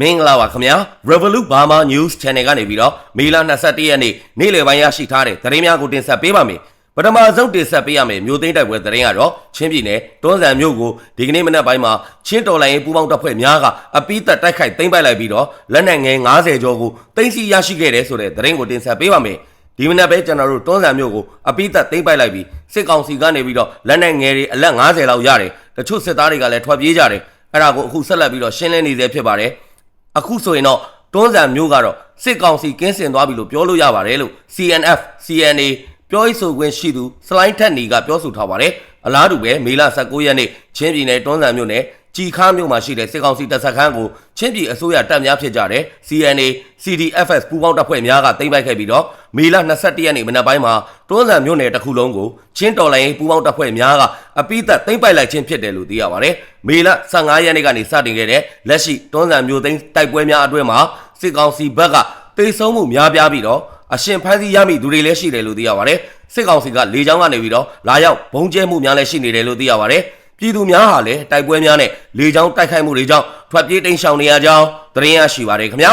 မင်္ဂလာပါခင်ဗျာ Revolut Burma News Channel ကနေပြီးတော့မေလ21ရက်နေ့နေ့လယ်ပိုင်းရရှိထားတဲ့သတင်းများကိုတင်ဆက်ပေးပါမယ်ပထမဆုံးတင်ဆက်ပေးရမယ်မြို့သိမ်းတိုက်ပွဲသတင်းကတော့ချင်းပြည်နယ်တွန်းဇံမြို့ကိုဒီကနေ့မနက်ပိုင်းမှာချင်းတော်လိုင်းရေးပူးပေါင်းတပ်ဖွဲ့များကအပိသက်တိုက်ခိုက်သိမ်းပိုက်လိုက်ပြီးတော့လက်နက်ငယ်90ကျော်ကိုသိမ်းဆည်းရရှိခဲ့တယ်ဆိုတဲ့သတင်းကိုတင်ဆက်ပေးပါမယ်ဒီမနက်ပဲကျွန်တော်တို့တွန်းဇံမြို့ကိုအပိသက်သိမ်းပိုက်လိုက်ပြီးစစ်ကောင်စီကနေပြီးတော့လက်နက်ငယ်တွေအလက်90လောက်ရတယ်တချို့စစ်သားတွေကလည်းထွက်ပြေးကြတယ်အဲ့ဒါကိုအခုဆက်လက်ပြီးတော့ရှင်းလင်းနေသေးဖြစ်ပါတယ် အခုဆိုရင်တော့တွန်းဇံမျိုးကတော့စစ်ကောင်စီကင်းစင်သွားပြီလို့ပြောလို့ရပါတယ်လို့ CNF CNA ပြောရေးဆိုခွင့်ရှိသူစလိုင်းထက်နီကပြောဆိုထားပါတယ်အလားတူပဲမေလ19ရက်နေ့ချင်းပြည်နယ်တွန်းဇံမြို့နယ် ကြည်ခါမြို့မှာရှိတဲ့စစ်ကောင်စီတပ်စခန်းကိုချင်းပြည်အစိုးရတပ်များဖြစ်ကြတဲ့ CNA CDFS ပူးပေါင်းတပ်ဖွဲ့များကသိမ်းပိုက်ခဲ့ပြီးတော့မေလ21ရက်နေ့မနက်ပိုင်းမှာတွန်းဇံမြို့နယ်တစ်ခုလုံးကိုချင်းတော်လိုင်းပူးပေါင်းတပ်ဖွဲ့များကအပိသက်သိမ်းပိုက်လိုက်ခြင်းဖြစ်တယ်လို့သိရပါတယ်မေလ15ရက်နေ့ကနေစတင်ခဲ့တဲ့လက်ရှိတွန်းဇံမြို့သိမ်းတိုက်ပွဲများအတွင်းမှာစစ်ကောင်စီဘက်ကတေဆုံးမှုများပြားပြီးတော့အရှင်ဖမ်းဆီးရမိသူတွေလည်းရှိတယ်လို့သိရပါတယ်စစ်ကောင်စီကလေကြောင်းကနေပြီးတော့လာရောက်ဘုံကျဲမှုများလည်းရှိနေတယ်လို့သိရပါတယ် ပြည်သူများဟာလည်းတိုက်ပွဲများနဲ့လေကြောင်းတိုက်ခိုက်မှုတွေကြောင့်ထွက်ပြေးတိမ်းရှောင်နေရကြောင်းသတင်းရရှိပါတယ်ခင်ဗျာ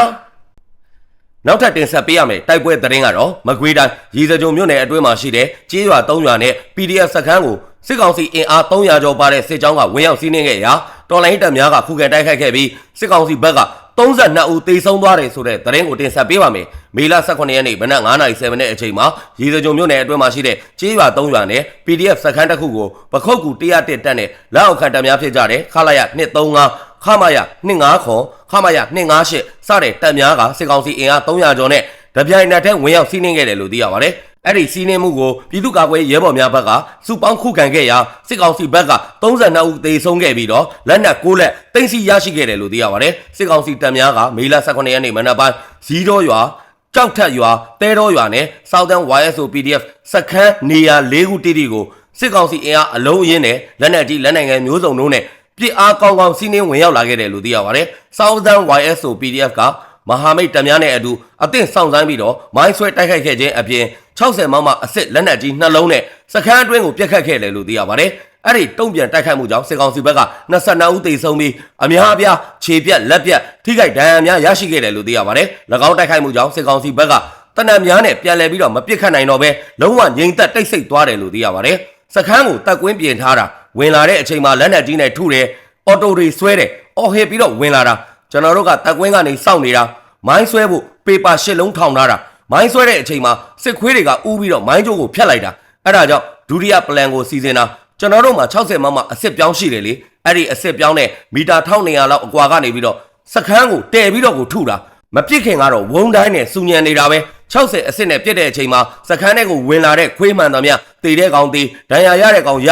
နောက်ထပ်တင်ဆက်ပေးရမယ်တိုက်ပွဲသတင်းကတော့မကွေးတိုင်းရေစကြုံမြို့နယ်အတွင်းမှာရှိတဲ့ကြေးရွာ3ရွာနဲ့ PDF စခန်းကိုစစ်ကောင်စီအင်အား300ကျော်ပါတဲ့စစ်ကြောင်းကဝင်ရောက်စီးနင်းခဲ့ရာတော်လိုင်းတပ်များကခုခံတိုက်ခိုက်ခဲ့ပြီးစစ်ကောင်စီဘက်က32ဦးသေဆုံးသွားတယ်ဆိုတဲ့သတင်းကိုတင်ဆက်ပေးပါမယ်။ မေလ18ရက်နေ့မနက်9:07မိနစ်အချိန်မှာရေစကြုံမြို့နယ်အတွင်းမှာရှိတဲ့ကြေးရွာ3ရွာနဲ့ PDF စခန်းတစ်ခုကိုပခုတ်ကူ101တက်နဲ့လက်အောက်ခံတပ်များဖြစ်ကြတဲ့ခလာရ235ခမရ25ခွန်ခမရ258စတဲ့တပ်များကစစ်ကောင်စီအင်အား300ကျော်နဲ့တပြိုင်နက်တည်းဝင်ရောက်စီးနင်းခဲ့တယ်လို့သိရပါတယ်။အဲ့ဒီစီးနှင်းမှုကိုပြည်သူ့ကာကွယ်ရေးရဲဘော်များဘက်ကစုပေါင်းခုခံခဲ့ရာစစ်ကောင်စီဘက်က32ဦးသေဆုံးခဲ့ပြီးတော့လက်နက်6လက်တင်စီရရှိခဲ့တယ်လို့သိရပါတယ်စစ်ကောင်စီတပ်များကမေလ18ရက်နေ့မနက်ပိုင်းဇီးတော်ရွာ ကြောက်ထက်ရွာတဲတော်ရွာနဲ့ Southern YSO PDF စခန်းနေရာ၄ခုတိတိကိုစစ်ကောင်စီအင်အားအလုံးအင်းနဲ့လက်နက်ကြီးလက်နက်ငယ်မျိုးစုံတို့နဲ့ပြစ်အားကောင်းကောင်းစီးနှင်းဝင်ရောက်လာခဲ့တယ်လို့သိရပါတယ် Southern YSO PDF ကမဟာမိတ်တပ်များနဲ့အတူအသင့်ဆောင်ဆိုင်ပြီးတော့မိုင်းဆွဲတိုက်ခိုက်ခဲ့ခြင်းအပြင်60မမအစ်စ်လက်နက်ကြီးနှလုံးနဲ့စခန်းအတွင်းကိုပြက်ခတ်ခဲ့တယ်လို့သိရပါတယ်။ အဲ့ဒီတုံ့ပြန်တိုက်ခိုက်မှုကြောင့်စစ်ကောင်စီဘက်က22ဦးသေဆုံးပြီးအများအပြားခြေပြက်လက်ပြက်ထိခိုက်ဒဏ်ရာများရရှိခဲ့တယ်လို့သိရပါတယ်။၎င်းတိုက်ခိုက်မှုကြောင့်စစ်ကောင်စီဘက်ကတနက်များနဲ့ပြန်လည်ပြီးတော့မပြစ်ခတ်နိုင်တော့ဘဲလုံးဝငြိမ်သက်တိတ်ဆိတ်သွားတယ်လို့သိရပါတယ်။စခန်းကိုတက်ကွင်းပြင်ထားတာဝင်လာတဲ့အချိန်မှာလက်နက်ကြီးနဲ့ထုတယ်အော်တိုတွေဆွဲတယ်အော်ဟစ်ပြီးတော့ဝင်လာတာကျွန်တော်တို့ကတက်ကွင်းကနေစောင့်နေတာမိုင်းဆွဲဖို့ပေပါရှစ်လုံးထောင်ထားတာမိုင်းဆွဲတဲ့အချိန်မှာစစ်ခွေးတွေကဥပြီးတော့မိုင်းကြိုးကိုဖျက်လိုက်တာအဲ့ဒါကြောင့်ဒုတိယပလန်ကိုစီစဉ်တာ ကျွန်တော်တို့မှာ60မမအစ်စ်ပြောင်းရှိတယ်လေအဲ့ဒီအစ်စ်ပြောင်းနဲ့မီတာ1200လောက်အကွာကနေပြီးတော့စခန်းကိုတဲပြီးတော့ကိုထုတာမပြစ်ခင်ကတော့ဝုံတိုင်းနဲ့စူညံနေတာပဲ60အစ်စ်နဲ့ပြစ်တဲ့အချိန်မှာစခန်းထဲကိုဝင်လာတဲ့ခွေးမှန်တော်များတေတဲ့ကောင်တေဒဏ်ရာရတဲ့ကောင်ရ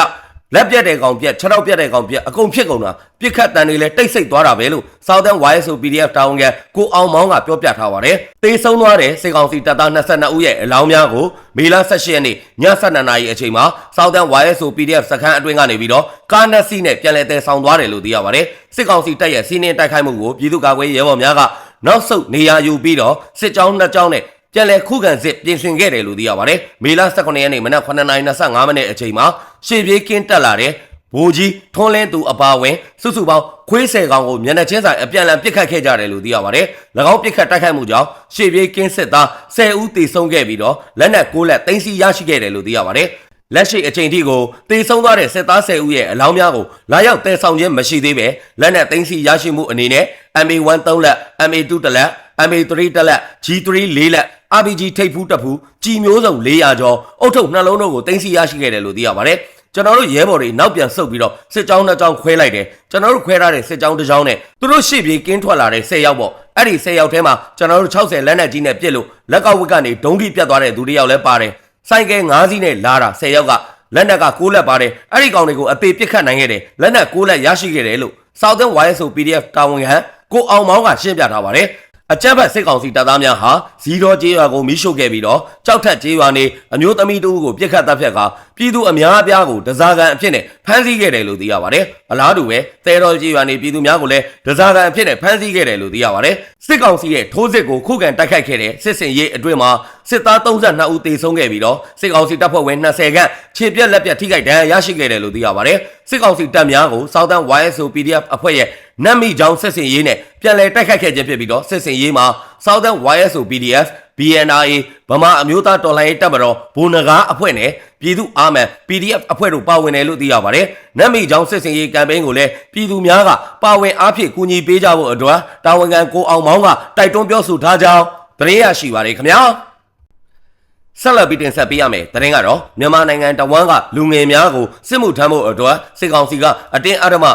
လက်ပြက်တဲ့ကောင်ပြက်ခြေထောက်ပြက်တဲ့ကောင်ပြက်အကုန်ဖြစ်ကုန်တာပြစ်ခတ်တန်တွေလည်းတိတ်ဆိတ်သွားတာပဲလို့ Southern YSO PDF တာဝန်ခံကိုအောင်မောင်းကပြောပြထားပါတယ်။တေဆုံးသွားတဲ့စေကောင်စီတပ်သား22ဦးရဲ့အလောင်းများကိုမေလ18ရက်နေ့ည7:00နာရီအချိန်မှာ Southern YSO PDF စခန်းအတွင်းကနေပြီးတော့ကားနက်စီးနဲ့ပြန်လည်တည်ဆောင်သွားတယ်လို့သိရပါတယ်။စစ်ကောင်စီတပ်ရဲ့စီးနင်းတိုက်ခိုက်မှုကိုပြည်သူ့ကာကွယ်ရေးရဲဘော်များကနောက်ဆုတ်နေရာယူပြီးတော့စစ်ကြောင်းနှစ်ကြောင်းနဲ့ ပြန်လည်ခုခံစစ်ပြင်ဆင်ခဲ့တယ်လို့သိရပါတယ်။မေလ18ရက်နေ့မနက်9:25မိနစ်အချိန်မှာရှေ့ပြေးကင်းတက်လာတဲ့ဘိုးကြီးထွန်းလင်းသူအပါဝင်စုစုပေါင်းခွေးဆယ်ကောင်ကိုမျက်နှာချင်းဆိုင်အပြန်အလှန်ပစ်ခတ်ခဲ့ကြတယ်လို့သိရပါတယ်။၎င်းပစ်ခတ်တိုက်ခိုက်မှုကြောင့်ရှေ့ပြေးကင်းစစ်သား10ဦးသေဆုံးခဲ့ပြီးတော့လက်နက်6လက်သိမ်းဆည်းရရှိခဲ့တယ်လို့သိရပါတယ်။လက်ရှိအချိန်ထိကိုတေဆုံးသွားတဲ့စစ်သား10ဦးရဲ့အလောင်းများကိုလာရောက်တဲဆောင်ခြင်းမရှိသေးပဲလက်နက်သိမ်းဆည်းရရှိမှုအနေနဲ့ MA1 3လက် MA2 တလက် MA3 တလက် G3 4လက် RPG ထိပ်ဖူးတက်ဖူးကြီးမျိုးစုံ400ကျော်အုတ်ထုတ်နှလုံးတို့ကိုတင်စီရရှိခဲ့တယ်လို့သိရပါတယ်ကျွန်တော်တို့ရဲဘော်တွေနောက်ပြန်ဆုတ်ပြီးတော့စစ်ကြောင်းနှစ်ကြောင်းခွဲလိုက်တယ်ကျွန်တော်တို့ခွဲထားတဲ့စစ်ကြောင်းတစ်ကြောင်းနဲ့သူတို့ရှေ့ပြေးကင်းထွက်လာတဲ့10ယောက်ပေါ့အဲ့ဒီ10ယောက်ထဲမှာကျွန်တော်တို့60လက်နက်ကြီးနဲ့ပြစ်လို့လက်ကောက်ဝစ်ကနေဒုံးထိပြတ်သွားတဲ့သူတစ်ယောက်လည်းပါတယ်စိုက်ကဲ9စီးနဲ့လာတာ10ယောက်ကလက်နက်က6လက်ပါတယ်အဲ့ဒီကောင်တွေကိုအသေးပစ်ခတ်နိုင်ခဲ့တယ်လက်နက်6လက်ရရှိခဲ့တယ်လို့ Southern YSO PDF တာဝန်ခံကိုအောင်မောင်းကရှင်းပြထားပါတယ် အကြက်ဘက်စစ်ကောင်စီတပ်သားများဟာဇီတော်ကျေးရွာကိုမိရှို့ခဲ့ပြီးတော့ကြောက်ထက်ကျေးရွာနေအမျိုးသမီးတို့ကိုပြစ်ခတ်တပ်ဖြတ်ကပြည်သူအများအပြားကိုဒဇာကန်အဖြစ်နဲ့ဖမ်းဆီးခဲ့တယ်လို့သိရပါတယ်။အလားတူပဲတဲတော်ကျေးရွာနေပြည်သူများကိုလည်းဒဇာကန်အဖြစ်နဲ့ဖမ်းဆီးခဲ့တယ်လို့သိရပါတယ်စစ်ကောင်စီရဲ့ထိုးစစ်ကိုခုခံတိုက်ခိုက်ခဲ့တဲ့စစ်စင်ရေးအတွင်းမှာစစ်သား32ဦးသေဆုံးခဲ့ပြီးတော့စစ်ကောင်စီတပ်ဖွဲ့ဝင်20ခန့်ခြေပြက်လက်ပြက်ထိခိုက်ဒဏ်ရာရရှိခဲ့တယ်လို့သိရပါတယ်။စစ်ကောင်စီတပ်များကို Southern YSO PDF အဖွဲ့ရဲ့ နတ်မီချောင်းစစ်စင်ရေးနဲ့ပြန်လည်တိုက်ခိုက်ခဲ့ခြင်းဖြစ်ပြီးတော့စစ်စင်ရေးမှာ Southern YSO PDF BNRA ဗမာအမျိုးသားတော်လှန်ရေးတပ်မတော်ဘုံနဂါအဖွဲ့နဲ့ပြည်သူ့အာမန် PDF အဖွဲ့တို့ပါဝင်တယ်လို့သိရပါတယ်။နတ်မီချောင်းစစ်စင်ရေးကမ်ပိန်းကိုလည်းပြည်သူများကပါဝင်အားဖြင့်ကူညီပေးကြဖို့အတွက်တာဝန်ခံကိုအောင်မောင်းကတိုက်တွန်းပြောဆိုထားကြောင်းသတင်းရရှိပါတယ်ခင်ဗျာ။ဆက်လက်ပြီးတင်ဆက်ပေးရမယ်။သတင်းကတော့မြန်မာနိုင်ငံတဝန်းကလူငယ်များကိုစစ်မှုထမ်းဖို့အတွက်စစ်ကောင်စီကအတင်းအဓမ္မ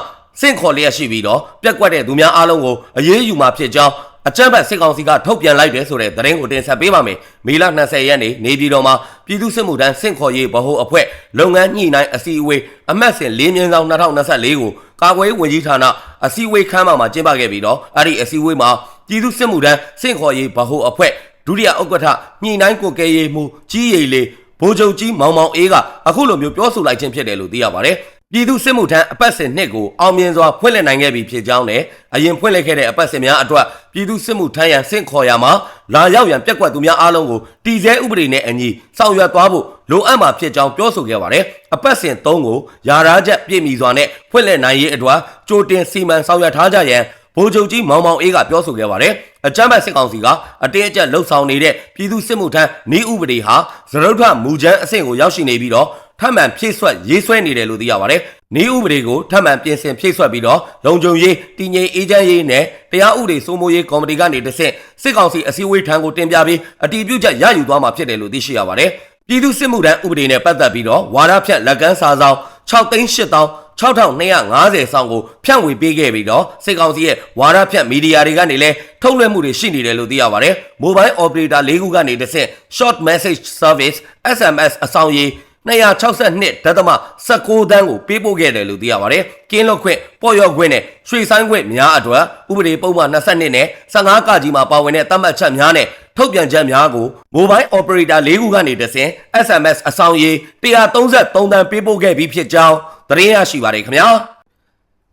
စင့်ခေါ်လျက်ရှိပြီးတော့ပြက်ကွက်တဲ့သူများအားလုံးကိုအရေးယူမှာဖြစ်ကြောင်းအကြမ်းဖက်စစ်ကောင်စီကထုတ်ပြန်လိုက်တယ်ဆိုတဲ့သတင်းကိုတင်ဆက်ပေးပါမယ်။မေလ20ရက်နေ့နေပြည်တော်မှာပြည်သူ့စစ်မှုထမ်းစင့်ခေါ်ရေးဗဟိုအဖွဲ့လုပ်ငန်းညှိနှိုင်းအစည်းအဝေးအမှတ်စဉ်၄မြင်းဆောင်2024ကိုကာကွယ်ရေးဝန်ကြီးဌာနအစည်းအဝေးခန်းမှာကျင်းပခဲ့ပြီးတော့အဲ့ဒီအစည်းအဝေးမှာပြည်သူ့စစ်မှုထမ်းစင့်ခေါ်ရေးဗဟိုအဖွဲ့ဒုတိယဥက္ကဋ္ဌညှိနှိုင်းကိုကဲရေးမှူးကြီးရည်လေးဗိုလ်ချုပ်ကြီးမောင်မောင်အေးကအခုလိုမျိုးပြောဆိုလိုက်ခြင်းဖြစ်တယ်လို့သိရပါတယ်။ ပြည်သူစစ်မှုထမ်းအပတ်စဉ်နှစ်ကိုအောင်မြင်စွာဖွင့်လှစ်နိုင်ခဲ့ပြီဖြစ်ကြောင်းနဲ့အရင်ဖွင့်လှစ်ခဲ့တဲ့အပတ်စဉ်များအတွက်ပြည်သူစစ်မှုထမ်းရန်စင့်ခေါ်ရမှာလာရောက်ရန်ပြက်ကွက်သူများအားလုံးကိုတည်ဆဲဥပဒေနဲ့အညီဆောင်ရွက်သွားဖို့လိုအပ်မှာဖြစ်ကြောင်းပြောဆိုခဲ့ပါတယ်။အပတ်စဉ်၃ကိုယာရာချက်ပြည့်မီစွာနဲ့ဖွင့်လှစ်နိုင်ရေးအတွက်ကြိုတင်စီမံဆောင်ရွက်ထားကြရန်ဗိုလ်ချုပ်ကြီးမောင်မောင်အေးကပြောဆိုခဲ့ပါတယ်။အကြမ်းဖက်စစ်ကောင်စီကအတင်းအကျပ်လှုပ်ဆောင်နေတဲ့ပြည်သူစစ်မှုထမ်းနေဥပဒေဟာသရုပ်ထမူချမ်းအဆင့်ကိုရောက်ရှိနေပြီးတော့ ထပ်မံဖြည့်ဆွက်ရေးဆွဲနေတယ်လို့သိရပါတယ်။နေဥပဒေကိုထပ်မံပြင်ဆင်ဖြည့်ဆွက်ပြီးတော့လုံခြုံရေးတည်ငြိမ်အေးချမ်းရေးနဲ့တရားဥပဒေစိုးမိုးရေးကော်မတီကနေတဆင့်စစ်ကောင်စီအစည်းအဝေးထံကိုတင်ပြပြီးအတည်ပြုချက်ရယူသွားမှာဖြစ်တယ်လို့သိရှိရပါတယ်။ပြည်သူစစ်မှုထမ်းဥပဒေနဲ့ပတ်သက်ပြီးတော့ဝါဒဖြတ်လက်ကမ်းစာဆောင်6သိန်း8000 6250ဆောင်းကိုဖြန့်ဝေပေးခဲ့ပြီးတော့စစ်ကောင်စီရဲ့ဝါဒဖြန့်မီဒီယာတွေကနေလည်းထုတ်လွှင့်မှုတွေရှိနေတယ်လို့သိရပါတယ်။ Mobile Operator ၄ခုကနေတစ်ဆင့် Short Message Service SMS အဆောင်ရေး 262ဒသမ16တန်းကိုပေးပို့ခဲ့တယ်လို့သိရပါတယ်။ကင်းလွတ်ခွင့်ပေါ်ရော့ခွင့်နဲ့ရွှေဆိုင်ခွင့်များအတွက်ဥပဒေပုံမှန်22နဲ့15ကကြီးမှာပါဝင်တဲ့သတ်မှတ်ချက်များနဲ့ထုတ်ပြန်ချက်များကို Mobile Operator ၄ခုကနေတဆင့် SMS အဆောင်ရေး133တန်းပေးပို့ခဲ့ပြီးဖြစ်ကြောင်းသတင်းရရှိပါတယ်ခင်ဗျာ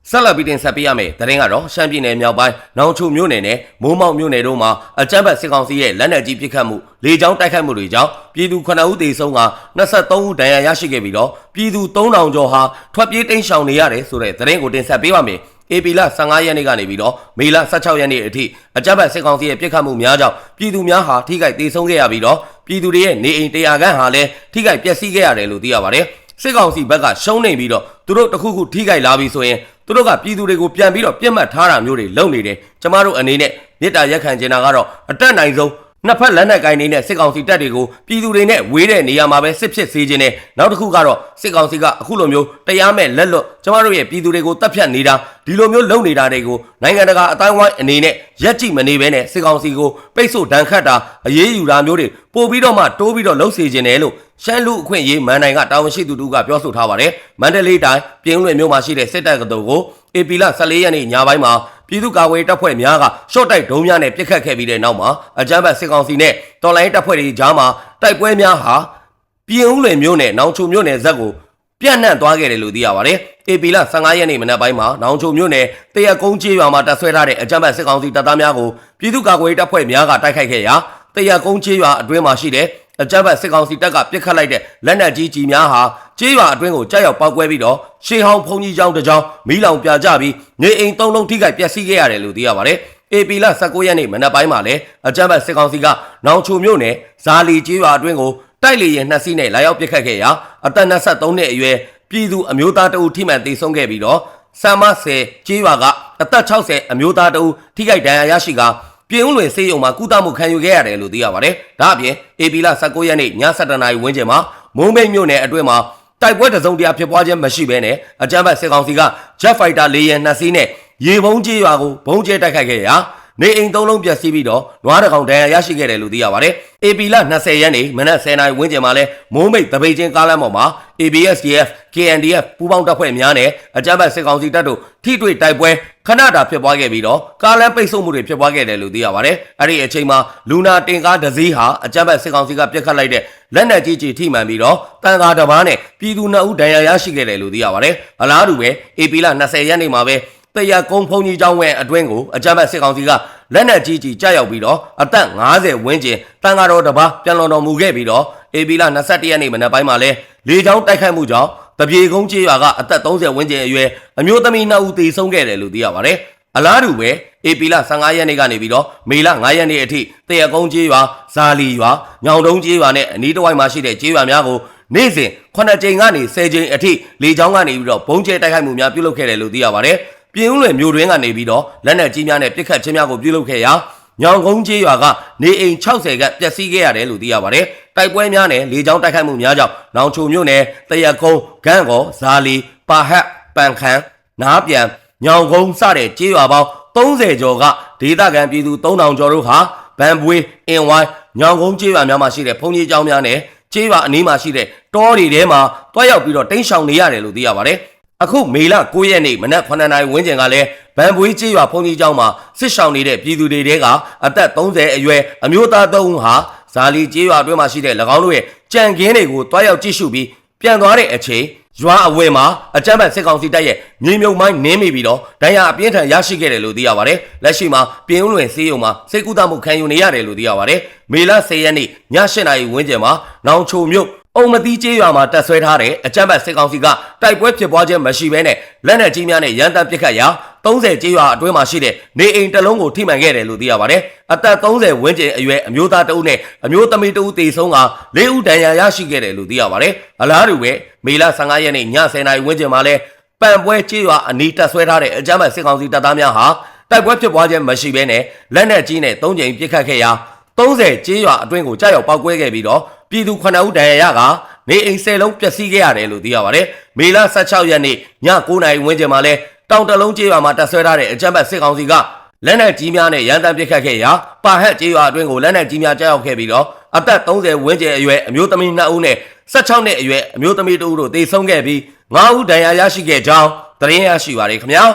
ဆက်လက်ပြီးတင်ဆက်ပေးရမယ်သတင်းကတော့ရှမ်းပြည်နယ်မြောက်ပိုင်းနောင်ချုမြို့နယ်နဲ့မိုးမောက်မြို့နယ်တို့မှာအကြမ်းဖက်စစ်ကောင်စီရဲ့လက်နက်ကြီးပစ်ခတ်မှုလေကြောင်းတိုက်ခိုက်မှုတွေကြောင့်ပြည်သူ9ဦးသေဆုံးက23ဦးဒဏ်ရာရရှိခဲ့ပြီးတော့ပြည်သူ3000ကျော်ဟာထွက်ပြေးတိမ်းရှောင်နေရတယ်ဆိုတဲ့သတင်းကိုတင်ဆက်ပေးပါမယ်ဧပြီလ15ရက်နေ့ကနေပြီးတော့မေလ16ရက်နေ့အထိအကြမ်းဖက်စစ်ကောင်စီရဲ့ပြစ်ခတ်မှုများကြောင့်ပြည်သူများဟာထိခိုက်ဒေဆုံးခဲ့ရပြီးတော့ပြည်သူတွေရဲ့နေအိမ်တရားခန့်ဟာလည်းထိခိုက်ပျက်စီးခဲ့ရတယ်လို့သိရပါတယ်စစ်ကောင်စီဘက်ကရှုံးနေပြီးတော့သူတို့တခုခုထိခိုက်လာပြီဆိုရင် သူတို့ကပြည်သူတွေကိုပြန်ပြီးတော့ပြစ်မှတ်ထားတာမျိုးတွေလုပ်နေတယ်ကျမတို့အနေနဲ့မြစ်တာရက်ခံချင်တာကတော့အတက်နိုင်ဆုံး နှစ်ဖက်လက်နက်ကိုင်တွေနဲ့စစ်ကောင်စီတပ်တွေကိုပြည်သူတွေနဲ့ဝေးတဲ့နေရာမှာပဲစစ်ဖြစ်စေခြင်းနဲ့နောက်တစ်ခုကတော့စစ်ကောင်စီကအခုလိုမျိုးတရားမဲ့လက်လွတ်ကျမတို့ရဲ့ပြည်သူတွေကိုတပ်ဖြတ်နေတာဒီလိုမျိုးလုပ်နေတာတွေကိုနိုင်ငံတကာအတိုင်းဝိုင်းအနေနဲ့ရက်ကြည့်မနေဘဲနဲ့စစ်ကောင်စီကိုပိတ်ဆို့ဒဏ်ခတ်တာအရေးယူတာမျိုးတွေပို့ပြီးတော့မှတိုးပြီးတော့လှုပ်စေခြင်းတယ်လို့ရှမ်းလူအခွင့်ရေးမန်နိုင်ကတာဝန်ရှိသူတို့ကပြောဆိုထားပါတယ်မန္တလေးတိုင်းပြည်ဦးလွင်မြို့မှာရှိတဲ့စစ်တပ်ကတော်ကိုအေပီလ14ရက်နေ့ညပိုင်းမှာ ပြည်သူ့ကာကွယ်တပ်ဖွဲ့များကရှော့တိုက်ဒုံးများနဲ့ပစ်ခတ်ခဲ့ပြီးတဲ့နောက်မှာအကြမ်းဖက်စစ်ကောင်စီနဲ့တော်လိုင်းတပ်ဖွဲ့တွေကြားမှာတိုက်ပွဲများဟာပြည်ဦးလွင်မြို့နယ်နောင်ချုံမြို့နယ်ဇက်ကိုပြန့်နှံ့သွားခဲ့တယ်လို့သိရပါတယ်။ AP လ15ရက်နေ့မနက်ပိုင်းမှာနောင်ချုံမြို့နယ်တရက်ကုန်းကျေးရွာမှာတပ်ဆွဲထားတဲ့အကြမ်းဖက်စစ်ကောင်စီတပ်သားများကိုပြည်သူ့ကာကွယ်ရေးတပ်ဖွဲ့များကတိုက်ခိုက်ခဲ့ရာတရက်ကုန်းကျေးရွာအတွင်းမှာရှိတဲ့ အကြမ်းဖက်စစ်ကောင်စီတပ်ကပစ်ခတ်လိုက်တဲ့လက်နက်ကြီးကြီးများဟာကျေးရွာအတွင်းကိုကြားရောက်ပောက်ကွဲပြီးတော့ရှေးဟောင်းဖုန်ကြီးကျောင်းတစ်ကျောင်းမီးလောင်ပြကြပြီးနေအိမ်သုံးလုံးထိခိုက်ပျက်စီးခဲ့ရတယ်လို့သိရပါတယ်။ AP လ19ရက်နေ့မနက်ပိုင်းမှာလည်းအကြမ်းဖက်စစ်ကောင်စီကနောင်ချိုမြို့နယ်ဇာလီကျေးရွာအတွင်းကိုတိုက်လေရင်နှစ်စီးနဲ့လာရောက်ပစ်ခတ်ခဲ့ရာအသက်23နှစ်အရွယ်ပြည်သူအမျိုးသားတအုပ်ထိမှန်သေဆုံးခဲ့ပြီးတော့ဆမ်မဆယ်ကျေးရွာကအသက်60အမျိုးသားတအုပ်ထိခိုက်ဒဏ်ရာရရှိက ပြည်ဦးလွင်စေးရုံမှာကုသမှုခံယူခဲ့ရတယ်လို့သိရပါတယ်။ဒါအပြင် AP လ19ရက်နေ့ည7:00နာရီဝန်းကျင်မှာမုံမိတ်မြို့နယ်အတွင်းမှာတိုက်ပွဲတစုံတရာဖြစ်ပွားခြင်းမရှိဘဲနဲ့အကြမ်းဖက်စစ်ကောင်စီက Jet Fighter လေယာဉ်နှစ်စီးနဲ့ရေပုံးကြီးရွာကိုဘုံကျဲတိုက်ခိုက်ခဲ့ရာနေအိမ်သုံးလုံးပျက်စီးပြီးတော့နွားတကောင်ဒဏ်ရာရရှိခဲ့တယ်လို့သိရပါတယ်။ AP လ20ရက်နေ့မနက်10:00နာရီဝန်းကျင်မှာလဲမိုးမိတ်တပိတ်ချင်းကားလမ်းပေါ်မှာ ABSDF KNDF ပူးပေါင်းတပ်ဖွဲ့များနဲ့အကြမ်းဖက်စစ်ကောင်စီတပ်တို့ထိတွေ့တိုက်ပွဲခဏတာဖြစ်ပွားခဲ့ပြီးတော့ကားလမ်းပိတ်ဆို့မှုတွေဖြစ်ပွားခဲ့တယ်လို့သိရပါတယ်။အဲ့ဒီအချိန်မှာလူနာတင်ကားတစ်စီးဟာအကြမ်းဖက်စစ်ကောင်စီကပြစ်ခတ်လိုက်တဲ့လက်နက်ကြီးကြီးထိမှန်ပြီးတော့တန်ကားတစ်ပါးနဲ့ပြည်သူနှစ်ဦးဒဏ်ရာရရှိခဲ့တယ်လို့သိရပါတယ်။အလားတူပဲ AP လ20ရက်နေ့မှာပဲ တရကုန်းဖုန်ကြီးကျောင်းဝဲအတွင်းကိုအကြမ်းဖက်စစ်ကောင်စီကလက်နက်ကြီးကြီးကြားရောက်ပြီးတော့အသက်50ဝန်းကျင်တန်ဃာတော်တစ်ပါးပြန်လွန်တော်မူခဲ့ပြီးတော့အေပီလာ21ရက်နေ့မနက်ပိုင်းမှာလဲလေကြောင်းတိုက်ခိုက်မှုကြောင့်တပြေကုန်းကျေးရွာကအသက်30ဝန်းကျင်အရွယ်အမျိုးသမီး2ဦးသေဆုံးခဲ့တယ်လို့သိရပါတယ်အလားတူပဲအေပီလာ15ရက်နေ့ကနေပြီးတော့မေလ9ရက်နေ့အထိတရကုန်းကျေးရွာဇာလီရွာညောင်တုံးကျေးရွာနဲ့အနီးတစ်ဝိုက်မှာရှိတဲ့ကျေးရွာများကိုနေ့စဉ်9ကြိမ်ကနေ10ကြိမ်အထိလေကြောင်းကနေပြီးတော့ဘုံကျဲတိုက်ခိုက်မှုများပြုလုပ်ခဲ့တယ်လို့သိရပါတယ်။ ပြည်ဦးလွယ်မြို့တွင်းကနေပြီးတော့လက်နက်ကြီးများနဲ့ပစ်ခတ်ခြင်းများကိုပြုလုပ်ခဲ့ရာညောင်ကုန်းကျေးရွာကနေအိမ်60ကပျက်စီးခဲ့ရတယ်လို့သိရပါတယ်။တိုက်ပွဲများနဲ့လေကြောင်းတိုက်ခိုက်မှုများကြောင့်နောင်ချိုမြို့နယ်တရက်ကုန်းဂန့်ကောဇာလီပါဟတ်ပန်ခမ်းနားပြန်ညောင်ကုန်းစတဲ့ကျေးရွာပေါင်း30ကျော်ကဒေသခံပြည်သူ3000ကျော်တို့ဟာဗန်ပွေးအင်ဝိုင်းညောင်ကုန်းကျေးရွာများမှာရှိတဲ့ဘုံကြီးကျောင်းများနဲ့ကျေးရွာအနီးမှာရှိတဲ့တောတွေထဲမှာတွားရောက်ပြီးတော့တိန့်ရှောင်နေရတယ်လို့သိရပါတယ်။ အခုမေလ9ရက်နေ့မနက်9နာရီဝန်းကျင်ကလည်းဗန်ပွေးကျေးရွာဘုံကြီးကျောင်းမှာစစ်ရှောင်နေတဲ့ပြည်သူတွေတဲကအသက်30အရွယ်အမျိုးသား3ဦးဟာဇာလီကျေးရွာအတွင်းမှာရှိတဲ့၎င်းတို့ရဲ့ကြံကင်းတွေကိုတွားရောက်ကြည့်ရှုပြီးပြန်သွားတဲ့အချိန်ရွာအဝယ်မှာအကြမ်းဖက်စစ်ကောင်စီတပ်ရဲ့မြေမြုပ်မိုင်းနင်းမိပြီးတော့ဒဏ်ရာအပြင်းထန်ရရှိခဲ့တယ်လို့သိရပါတယ်။လက်ရှိမှာပြင်းဦးလွင်စေးရုံမှာစိတ်ကူးတမှုခံယူနေရတယ်လို့သိရပါတယ်။မေလ10ရက်နေ့ည8နာရီဝန်းကျင်မှာနောင်ချိုမြို့ အုံမတိကျေးရွာမှာတပ်ဆွဲထားတဲ့အကြမ်းဖက်စစ်ကောင်စီကတိုက်ပွဲဖြစ်ပွားခြင်းမရှိဘဲနဲ့လက်နက်ကြီးများနဲ့ရန်တပ်ပစ်ခတ်ရာ30ကျေးရွာအတွင်းမှာရှိတဲ့နေအိမ်တစ်လုံးကိုထိမှန်ခဲ့တယ်လို့သိရပါတယ်။အသက်30ဝန်းကျင်အရွယ်အမျိုးသားတဦးနဲ့အမျိုးသမီးတဦးတေဆုံးက၄ဦးဒဏ်ရာရရှိခဲ့တယ်လို့သိရပါတယ်။အလားတူပဲမေလ15ရက်နေ့ည10နာရီဝန်းကျင်မှာလဲပန်ပွဲကျေးရွာအနီးတပ်ဆွဲထားတဲ့အကြမ်းဖက်စစ်ကောင်စီတပ်သားများဟာတိုက်ပွဲဖြစ်ပွားခြင်းမရှိဘဲနဲ့လက်နက်ကြီးနဲ့၃ကြိမ်ပစ်ခတ်ခဲ့ရာ30ကျေးရွာအတွင်းကိုကြားရောက်ပောက်ကွဲခဲ့ပြီးတော့ ပြည်သူ9ဦးဒဏ်ရာရကနေအိမ်10လုံးပျက်စီးခဲ့ရတယ်လို့သိရပါတယ်။မေလ16ရက်နေ့ည9နာရီဝန်းကျင်မှာလဲတောင်တလုံးကျေးရွာမှာတပ်ဆွဲထားတဲ့အကြမ်းဖက်စစ်ကောင်စီကလက်နက်ကြီးများနဲ့ရန်တမ်းပစ်ခတ်ခဲ့ရာပါဟတ်ကျေးရွာအတွင်းကိုလက်နက်ကြီးများကြားရောက်ခဲ့ပြီးတော့အသက်30ဝန်းကျင်အရွယ်အမျိုးသမီး2ဦးနဲ့16နှစ်အရွယ်အမျိုးသမီး2ဦးတို့သေဆုံးခဲ့ပြီး9ဦးဒဏ်ရာရရှိခဲ့ကြောင်းသတင်းရရှိပါရခင်ဗျာ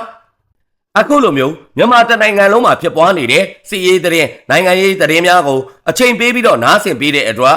အခုလိုမျိုးမြန်မာတနိုင်ငံလုံးမှာဖြစ်ပွားနေတဲ့စီရေးသတင်းနိုင်ငံရေးသတင်းများကိုအချိန်ပေးပြီးတော့နားဆင်ပေးတဲ့အတွက်